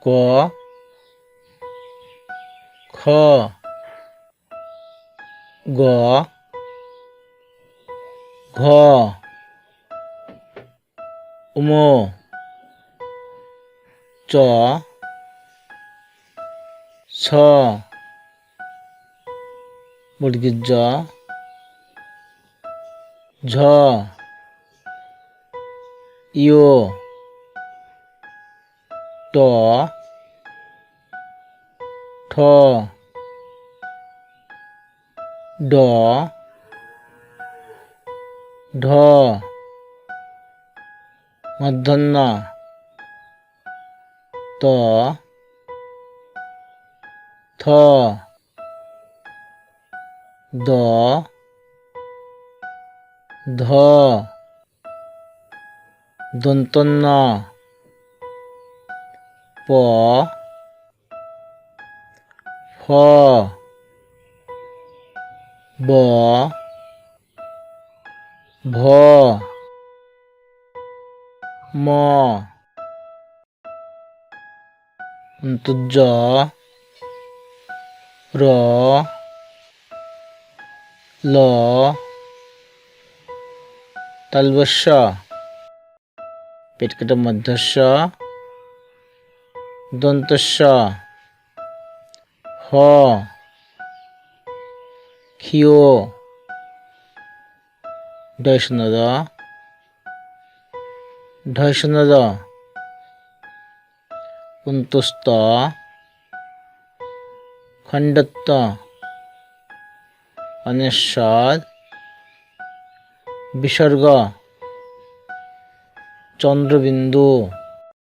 고, 커, 거, 거, 우모, 쪄, 서, 뭐 모르겠죠? 저, 이오, ট ঠ ড ঢ মধ্যাহ্ন ত থ দ ধ দন্তন্য প ফ ব ভ ম অন্তর্য র ল তালবস্য পেট কাটা মধ্যস্য দন্তস্য হ। ক্ষিয়। ডয়সনদ ঢয়সনদ কুন্তস্ত খণ্ডত্ব। অনেশ্বর বিসর্গ। চন্দ্রবিন্দু।